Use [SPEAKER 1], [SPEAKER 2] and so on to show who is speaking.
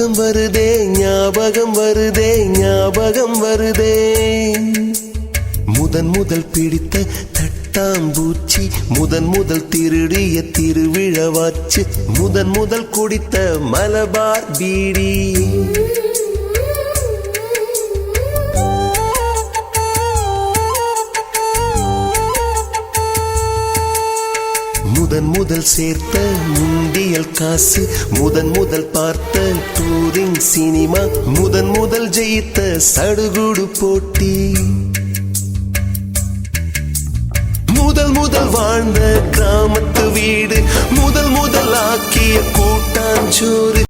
[SPEAKER 1] ஞாபகம் வருதே ஞாபகம் வருதே ஞாபகம் வருதே. முதன் முதல் பிடித்த தட்டாம்பூச்சி முதன் முதல் திருடிய திருவிழவாச்சு முதன் முதல் குடித்த மலபார் பீடி. முதன் முதல் சேர்த்த முந்தியல் காசு முதன் முதல் பார்த்த டூரிங் சினிமா முதன் முதல் ஜெயித்த சடுகுடு போட்டி. முதல் முதல் வாழ்ந்த கிராமத்து வீடு முதல் முதல் ஆக்கிய கூட்டாஞ்சோறு.